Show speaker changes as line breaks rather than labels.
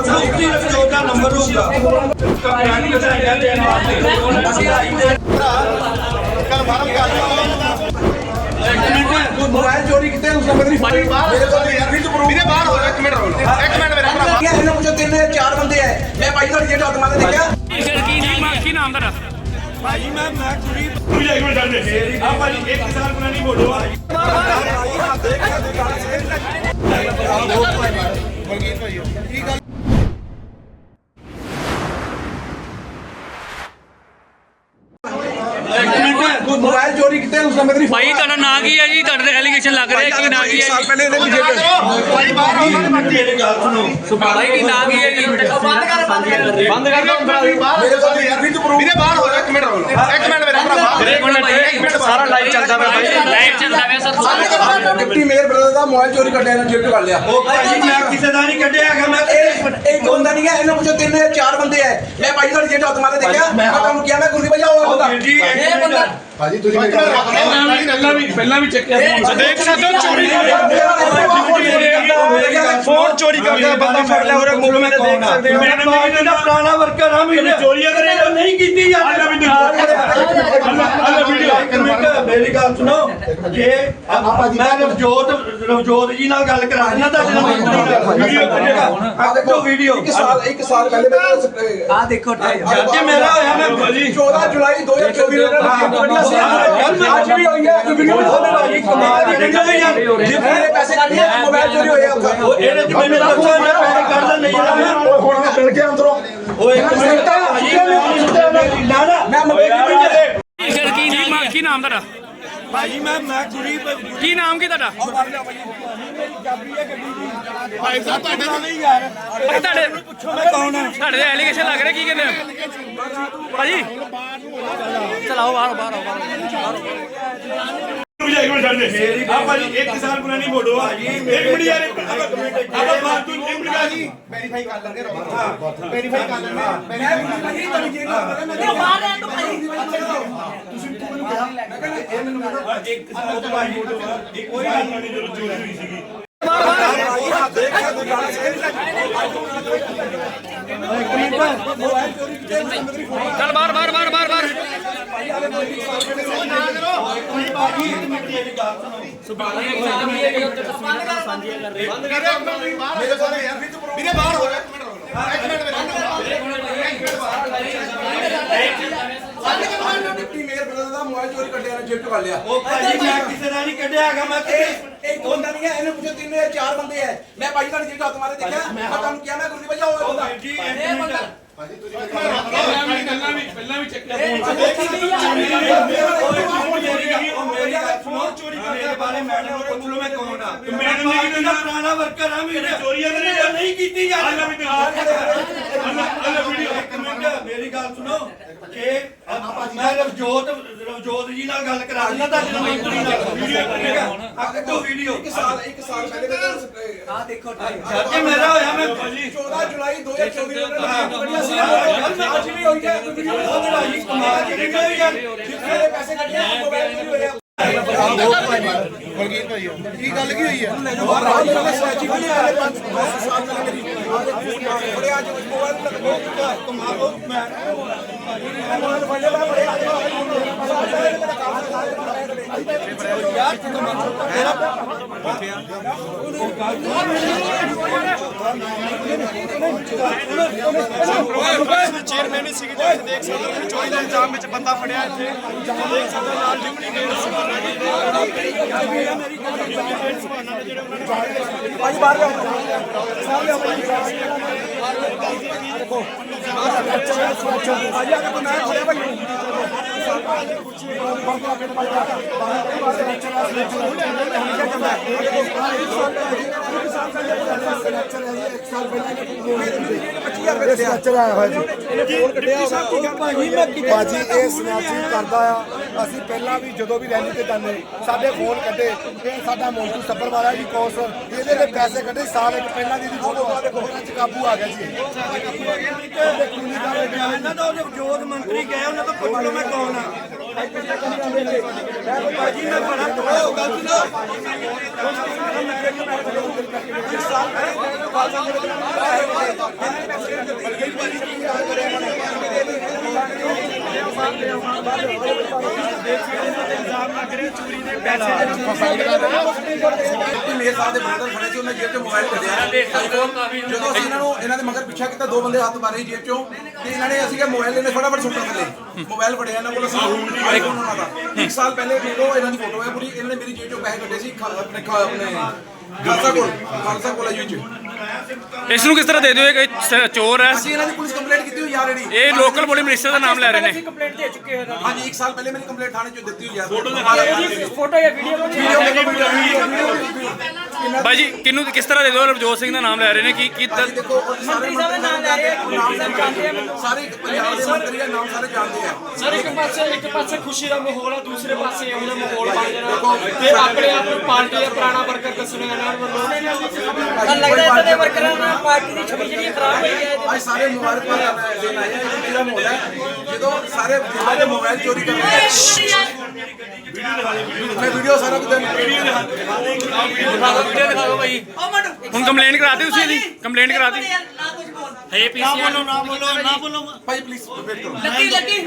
ਮੁਕਤੀ ਰਫਜੋਤ ਦਾ ਨੰਬਰ ਹੋਊਗਾ ਕੰਪਨੀ ਵਧਾਈਆਂ ਦੇਣ ਵਾਸਤੇ ਅਸੀਂ ਆਈ ਦੇ
ਮੋਬਾਈਲ ਚੋਰੀ ਕੀਤੇ ਉਸ ਨੰਬਰ ਦੀ ਫਾਈਲ ਬਾਹਰ ਮੇਰੇ ਕੋਲ ਯਾਰ ਵੀ ਪ੍ਰੂਫ
ਵੀਰੇ ਬਾਹਰ ਹੋ ਜਾ ਇੱਕ ਮਿੰਟ ਰੁਕ ਇੱਕ ਮਿੰਟ ਮੇਰਾ ਭਰਾ
ਕਿਹਾ ਇਹਨਾਂ ਵਿੱਚੋਂ ਤਿੰਨ ਜਾਂ ਚਾਰ ਬੰਦੇ ਐ ਮੈਂ ਭਾਈ ਤੁਹਾਡੀ ਜਿਹੜੇ ਹੱਥ ਮਾਰੇ ਦੇਖਿਆ
ਕੀ ਨਾਮ ਕੀ ਨਾਮ ਤੁਹਾਡਾ
ਭਾਜੀ ਮੈਂ ਮੈਂ ਕੁੜੀ ਪੂਜਾ ਇੱਕ ਮਿੰਟ ਛੱਡ ਆ ਭਾਜੀ ਇੱਕ ਸਾਲ ਪੁਰਾਣੀ ਫੋਟੋ ਆ
ਮੋਬਾਈਲ ਚੋਰੀ ਕੀਤੇ ਉਸ ਨੰਬਰ ਦੀ
ਭਾਈ ਤੁਹਾਡਾ ਨਾਂ ਕੀ ਹੈ ਜੀ? ਤੁਹਾਡੇ ਤੇ ਐਲੀਗੇਸ਼ਨ ਲੱਗ ਰਿਹਾ ਕੀ ਨਾਂ ਕੀ ਹੈ
ਸਾਲ ਪਹਿਲੇ ਇਹਦੇ ਪਿੱਛੇ
ਭਾਈ ਬਾਹਰ ਹੋ ਜਾ
ਮੇਰੀ ਗੱਲ ਸੁਣੋ।
ਭਾਈ ਕੀ ਨਾਂ ਕੀ ਹੈ ਜੀ ਬੰਦ ਕਰ ਬੰਦ ਕਰ।
ਮੇਰੇ ਕੋਲ ਯਾਰ ਵੀ ਪ੍ਰੂਫ
ਵੀਰੇ ਬਾਹਰ ਹੋ ਜਾ ਇੱਕ ਮਿੰਟ ਰੁਕ। ਇੱਕ ਮਿੰਟ ਮੇਰਾ ਭਰਾ ਬਾਹਰ
ਇੱਕ ਮਿੰਟ ਸਾਰਾ ਲਾਈਵ ਚੱਲਦਾ ਪਿਆ ਭਾਈ। ਲਾਈਵ ਚੱਲਦਾ ਪਿਆ ਸਰ।
ਡਿਪਟੀ ਮੇਅਰ ਬ੍ਰਦਰ ਦਾ ਮੋਬਾਈਲ ਚੋਰੀ ਕੱਢਿਆ ਇਹਨਾਂ ਜੇਬ ਤੋਂ ਕਰ ਲਿਆ।
ਉਹ ਭਾਜੀ ਮੈਂ ਕਿਸੇ ਦਾ ਨਹੀਂ ਕੱਢਿਆ ਹੈਗਾ ਮੈਂ
ਇੱਕ ਬੰਦਾ ਨਹੀਂ ਹੈ ਇਹਨਾਂ ਵਿੱਚੋਂ ਤਿੰਨ ਜਾਂ ਚਾਰ ਬੰਦੇ ਐ ਮੈਂ ਭਾਈ ਤੁਹਾਡੀ ਜਿਹੜੇ ਹੱਥ ਮਾਰੇ ਦੇਖਿਆ ਮੈਂ ਤੁਹਾਨੂੰ ਕਿਹਾ ਮੈਂ ਗੁਰਦੀ ਉਹ ਬੰਦਾ
ਜੀ ਇਹ ਬੰਦਾ
ਭਾਜੀ ਤੁਸੀਂ ਪਹਿਲਾਂ ਵੀ ਪਹਿਲਾਂ ਵੀ ਚੱਕਿਆ ਦੇਖ ਸਕਦੇ ਹੋ ਚੋਰੀ
ਫੋਨ ਚੋਰੀ ਕਰਦਾ ਬੰਦਾ ਫੜ ਲਿਆ ਉਹਦੇ ਮੂੰਹ ਮੈਂ ਦੇਖ ਸਕਦੇ ਹੋ ਮੈਂ ਪੁਰਾਣਾ ਵਰਕਰ ਆ ਮੇਰੇ ਚੋਰੀਆਂ ਕਰੇ ਨਹੀਂ ਕੀਤੀ ਯਾਰ ਅੱਲਾ ਵੀ ਅੱਲਾ ਵੀਡੀਓ ਮੇਰੀ ਗੱਲ ਸੁਣੋ ਜੇ ਮੈਂ ਰਵਜੋਤ ਰਵਜੋਤ ਜੀ ਨਾਲ ਗੱਲ ਕਰਾ ਦਿੰਦਾ ਤੁਹਾਡੇ ਨਾਲ ਵੀਡੀਓ ਕੱਢੇਗਾ ਆ ਦੇਖੋ ਵੀਡੀਓ
ਇੱਕ ਸਾਲ ਇੱਕ ਸਾਲ ਪਹਿਲੇ ਮੈਂ ਆ ਦੇਖੋ
ਜੇ ਮੇਰਾ ਹੋਇਆ ਮੈਂ ਭਾਜੀ
14 ਜੁਲਾਈ 2024 ਨੂੰ ਗੱਡੀਆਂ ਸੀ ਅੱਜ ਵੀ ਹੋਈ ਹੈ ਵੀਡੀਓ ਵੀ ਹੋਣੇ ਵਾਲੀ ਕਮਾਲ ਦੀ ਵੀਡੀਓ ਹੈ ਯਾਰ ਜਿੱਥੇ ਮੇਰੇ ਪੈਸੇ ਕੱਢੇ ਮੋਬਾਈਲ ਚੋਰੀ ਹੋਇਆ ਉੱਥੇ
ਇਹਦੇ ਚ ਮੈਨੂੰ ਦੱਸੋ ਮੈਂ ਪੈਸੇ ਕੱਢਦਾ ਨਹੀਂ ਜਾਣਾ
ਹੁਣ ਮੈਂ ਡਰ ਕੇ ਅੰਦਰੋਂ
ਉਹ ਇੱਕ ਮਿੰਟ ਨਾ ਨਾ
ਮੈਂ ਮੋਬਾਈਲ ਵੀ
ਕੀ ਨਾਮ ਤੁਹਾਡਾ?
ਭਾਜੀ ਮੈਂ ਮੈਂ ਕੁੜੀ
ਕੀ ਨਾਮ ਕੀ ਤੁਹਾਡਾ?
ਭਾਈ ਸਾਹਿਬ ਤੁਹਾਡੇ ਨਾਲ ਨਹੀਂ
ਭਾਈ ਤੁਹਾਡੇ
ਪੁੱਛੋ ਮੈਂ ਕੌਣ ਆ
ਤੁਹਾਡੇ ਤੇ ਐਲੀਗੇਸ਼ਨ ਲੱਗ ਰਿਹਾ ਕੀ ਕਹਿੰਦੇ ਹੋ? ਭਾਜੀ। ਚਲਾਓ ਬਾਹਰ ਬਾਹਰ ਆਓ, ਬਾਹਰ
ਪੂਜਾ ਇੱਕ ਮਿੰਟ ਛੱਡ ਦੇ। ਆ ਭਾਜੀ ਇੱਕ ਸਾਲ ਪੁਰਾਣੀ ਫੋਟੋ ਆ। ਇੱਕ ਮਿੰਟ ਯਾਰ ਆਪਾਂ ਬਾਤ ਤੂੰ ਇੱਕ ਮਿੰਟ ਆ ਜੀ
ਵੈਰੀਫਾਈ ਕਰ ਲੈਂਦੇ ਰੋ ਵੈਰੀਫਾਈ ਕਰ ਲੈਂਦੇ
ਮੈਂ ਭਾਜੀ। ਤੁਹਾਡੀ ਜੇਬ ਨਾਲ ਮੈਂ
ਇੱਕ ਸਾਲ ਪੁਰਾਣੀ ਫੋਟੋ ਆ ਇੱਕ ਕੋਈ ਗੱਲ ਨਹੀਂ ਜਦੋਂ ਚੋਰੀ ਹੋਈ ਸੀਗੀ।
ਚੱਲ ਬਾਹਰ ਬਾਹਰ ਬਾਹਰ ਬਾਹਰ ਬਾਹਰ।
ਮੇਰੇ ਕੋਲ ਯਾਰ ਵੀ ਵੀਰੇ ਬਾਹਰ ਹੋ ਜਾ ਇੱਕ ਮਿੰਟ ਰੁਕ ਇੱਕ ਮਿੰਟ ਮੇਰਾ
ਮੋਬਾਈਲ ਚੋਰੀ ਕੱਢਿਆ ਇਹਨਾਂ ਜੇਬ ਤੋਂ ਕਰ ਲਿਆ
ਉਹ ਭਾਜੀ ਮੈਂ ਕਿਸੇ ਦਾ ਨਹੀਂ ਕੱਢਿਆ ਹੈਗਾ ਮੈਂ
ਇਹ ਇੱਕ ਬੰਦਾ ਨਹੀਂ ਹੈ ਇਹਨਾਂ ਵਿੱਚੋਂ ਤਿੰਨ ਜਾਂ ਚਾਰ ਬੰਦੇ ਐ ਮੈਂ ਭਾਈ ਤੁਹਾਡੀ ਜਿਹੜੇ ਹੱਥ ਮਾਰੇ ਦੇਖਿਆ ਮੈਂ ਤੁਹਾਨੂੰ ਕਿਹਾ ਮੈਂ ਗੁਰਦੀ ਭਜਾ ਉਹ ਬੰਦਾ
ਜੀ ਇਹ ਬੰਦਾ ਮੇਰੀ ਗੱਲ ਸੁਣੋ ਚੋਰੀ ਕਰਨ ਦੇ ਬਾਰੇ ਮੈਡਮ ਨੂੰ ਪੁੱਛ ਲਓ ਮੈਂ ਕੌਣ ਆ ਮੈਡਮ ਨੇ ਕਿਹਾ ਪੁਰਾਣਾ ਵਰਕਰ ਆ ਮੇਰੇ ਚੋਰੀਆਂ ਨਹੀਂ ਕੀਤੀ ਵੀ ਅੱਲਾ ਵੀਡੀਓ ਇੱਕ ਮਿੰਟ ਮੇਰੀ ਗੱਲ ਸੁਣੋ। ਜੇ ਮੈਂ ਰਵਜੋਤ ਰਵਜੋਤ ਜੀ ਨਾਲ ਗੱਲ ਕਰਾ ਦਿੰਦਾ ਤੁਹਾਡੇ ਨਾਲ ਕੁੜੀ ਨਾਲ। ਵੀਡੀਓ ਆ
ਇੱਕ ਸਾਲ ਇੱਕ ਸਾਲ ਪਹਿਲੇ ਮੈਂ ਆ ਦੇਖੋ
ਮੇਰਾ ਹੋਇਆ ਮੈਂ। ਭਾਜੀ।
14 ਜੁਲਾਈ 2024 ਨੂੰ ਗੱਡੀਆਂ ਸੀ ਅੱਜ ਵੀ ਹੋਈ ਹੈ ਵੀਡੀਓ ਵੀ ਹੋਣੇ ਵਾਲੀ
ਕਮਾਲ ਦੀ ਵੀਡੀਓ ਯਾਰ
ਜਿੱਥੇ ਪੈਸੇ ਕੱਢੇ ਮੋਬਾਈਲ ਚੋਰੀ ਹੋਇਆ।
ਬਲਗੀਰ ਭਾਈ ਕੀ ਗੱਲ ਕੀ ਹੋਈ ਹੈ
ਮੈਂ ਸੱਚੀ ਵੀ ਨਹੀਂ ਆਇਆ ਪੰਜ ਸਾਲ ਪਹਿਲੇ ਮੇਰੀ ਬੜੇ ਅੱਜ ਮੋਬਾਈਲ ਲੱਗ ਕਮਾਲ ਮੈਂ ਮੋਬਾਈਲ ਫੜ ਲਿਆ ਮੈਂ ਬੜੇ ਅੱਜ
ਚੇਅਰਮੈਨ ਹੀ ਸੀਗੀ ਤੁਸੀਂ ਦੇਖ ਸਕਦੇ ਹੋ ਚੋਰੀ ਦੇ ਇਲਜ਼ਾਮ ਵਿੱਚ ਬੰਦਾ ਫੜਿਆ ਇੱਥੇ ਦੇਖ ਸਕਦੇ ਹੋ ਨਾਲ ਡਿਪਟੀ ਮੇਅਰ ਸਮਾਨਾ ਜੀ
ਭਾਈ ਬਾਹਰ ਜਾਓ ਸਾਹਮਣੇ ਆਓ ਦੇਖੋ ਭਾਈ ਆ ਕੇ ਮੈਂ ਖੜਿਆ ਭਾਈ
ਬਾਜੀ ਇਹ ਸਨੈਚਿੰਗ ਕਰਦਾ ਆ। ਅਸੀਂ ਪਹਿਲਾਂ ਵੀ ਜਦੋਂ ਵੀ ਰੈਲੀ ਤੇ ਜਾਂਦੇ ਸਾਡੇ ਫੋਨ ਕੱਢੇ। ਇਹ ਸਾਡਾ ਮੋਂਟੂ ਸੱਬਰ ਵਾਲਾ ਜੀ ਕੋਸ। ਇਹਦੇ ਦੇ ਪੈਸੇ ਕੱਢੇ ਸਾਲ ਇੱਕ ਪਹਿਲਾਂ ਦੀ ਫੋਟੋ ਆ। ਦੇਖੋ ਇਹਨਾਂ ਚ ਕਾਬੂ ਆ ਗਿਆ ਜੀ।
ਇਹਨਾਂ ਦਾ ਉਹ ਜੋਤ ਮੰਤਰੀ ਗਏ ਉਹਨਾਂ ਤੋਂ ਪੁੱਛ ਲਓ ਮੈਂ ਕੌਣ ਆ। ਭਾਜੀ ਮੈਂ ਬੜਾ ਉਹ ਗਲਤ ਨਾ
ਮੇਰੇ ਸਾਹ ਦੇ ਬੰਦਰ ਫੜੇ ਸੀ ਉਹਨੇ ਜੇਬ ਚੋਂ ਮੋਬਾਈਲ ਕੱਢਿਆ ਜਦੋਂ ਅਸੀਂ ਇਹਨਾਂ ਨੂੰ ਇਹਨਾਂ ਦੇ ਮਗਰ ਪਿੱਛਾ ਕੀਤਾ ਦੋ ਬੰਦੇ ਹੱਥ ਮਾਰੇ ਜੇਬ ਚੋਂ ਤੇ ਇਹਨਾਂ ਨੇ ਅਸੀਂ ਕਿ ਮੋਬਾਈਲ ਇਹਨੇ ਫਟਾਫਟ ਸੁੱਟਾ ਥੱਲੇ ਮੋਬਾਈਲ ਫੜਿਆ ਇਹਨਾਂ ਕੋਲ ਅਸੀਂ ਆਈਫੋਨ ਉਹਨਾਂ ਦਾ ਇੱਕ ਸਾਲ ਪਹਿਲੇ ਦੇਖੋ ਇਹਨਾਂ ਦੀ ਫੋਟੋ ਹੈ ਪੂਰੀ ਇਹਨਾਂ ਨੇ ਮੇਰੀ ਜੇਬ ਚੋਂ ਪੈਸੇ ਕੱਢੇ ਸੀ ਆਪਣੇ ਆਪਣੇ ਖਾਲਸਾ ਕੋਲ ਖਾਲਸਾ ਕਾਲਜ ਵਿੱਚ
ਇਸ ਨੂੰ ਕਿਸ ਤਰ੍ਹਾਂ ਦੇ ਦਿਓ? ਇਹ ਸ- ਚੋਰ ਹੈ।
ਅਸੀਂ ਇਹਨਾਂ ਦੀ ਪੁਲਿਸ ਕੰਪਲੇਂਟ ਕੀਤੀ ਹੋਈ ਯਾਰ ਜਿਹੜੀ
ਇਹ ਲੋਕਲ ਪੁਲਿਸ ਮਿਨਿਸਟਰ ਦਾ ਨਾਮ ਲੈ ਰਹੇ ਨੇ।
ਕੰਪਲੇਂਟ ਦੇ ਚੁੱਕੇ ਹੋ
ਹਾਂਜੀ ਇੱਕ ਸਾਲ ਪਹਿਲੇ ਮੇਰੀ ਕੰਪਲੇਂਟ ਥਾਣੇ 'ਚ ਦਿੱਤੀ ਹੋਈ ਹੈ ਫੋਟੋ ਦਿਖਾ।
ਫੋਟੋ ਜਾਂ ਵੀਡੀਓ
ਵੀਡੀਓ ਵੀਡੀਓ ਵੀਡੀਓ
ਭਾਈ ਜੀ ਕਿਹਨੂੰ ਕਿਸ ਤਰ੍ਹਾਂ ਦੇ ਦਿਓ? ਰਵਜੋਤ ਸਿੰਘ ਦਾ ਨਾਮ ਲੈ ਰਹੇ ਨੇ। ਕੀ ਕੀ
ਅੱਜ ਦੇਖੋ ਉਹ ਸਾਰੇ
ਸਾਹਿਬ ਦਾ ਨਾਮ ਲੈ ਰਹੇ ਆ,
ਨਾਮ
ਸਾਹਿਬ ਜਾਣਦੇ ਆ ਮੈਨੂੰ।
ਸਾਰੇ ਪੰਜਾਬ ਦੇ ਮੰਤਰੀ ਦਾ ਨਾਮ ਸਾਰੇ ਜਾਣਦੇ ਆ।
ਸਰ ਇੱਕ ਪਾਸੇ ਇੱਕ ਪਾਸੇ ਖੁਸ਼ੀ ਦਾ ਮਾਹੌਲ ਆ ਦੂਸਰੇ ਪਾਸੇ ਇਹੋ ਜਿਹਾ ਮਾਹੌਲ ਬਣ ਜਾਣਾ। ਤੇ ਆਪਣੇ ਆਪ ਨੂੰ ਪਾਰਟੀ ਦਾ ਪੁਰਾਣਾ ਵਰਕਰ ਦੱਸਣਾ ਇਹਨਾਂ ਵੱਲੋਂ ਲੱਗਦਾ ਇਹਨਾਂ ਦੇ ਵਰਕਰਾਂ ਨਾਲ ਪਾਰਟੀ ਦੀ ਛਵੀ ਜਿਹੜੀ ਖਰਾਬ ਹੋਈ ਹੈ
ਅੱਜ ਸਾਰੇ ਮੁਬਾਰਕਬਾਦ ਦੇਣ ਆਏ ਆ ਇਹ ਮੇਰਾ ਮਾਹੌਲ ਹੈ। ਜਦੋਂ ਸਾਰੇ ਜਿਨ੍ਹਾਂ ਦੇ ਮੋਬਾਈਲ ਚੋਰੀ ਕਰ ਰਹੇ ਆ ਮੈਂ ਵੀਡੀਓ ਸਾਰਾ ਕੁਝ ਵੀਡੀਓ
ਦਿਖਾ ਦਿਓ। ਵੀਡੀਓ ਦਿਖਾ ਦਿਓ ਭਾਈ। ਹੁਣ ਕੰਪਲੇਂਟ ਕਰਾਤੀ ਤੁਸੀਂ ਇਹਦੀ? ਕੰਪਲੇਂਟ ਕਰਾਤੀ? ਹੈ ਪੀਸੀਆਰ
ਭਾਈ ਪਲੀਜ਼ ਵੇਟ ਕਰੋ।
ਲੱਗੀ ਲੱਗੀ।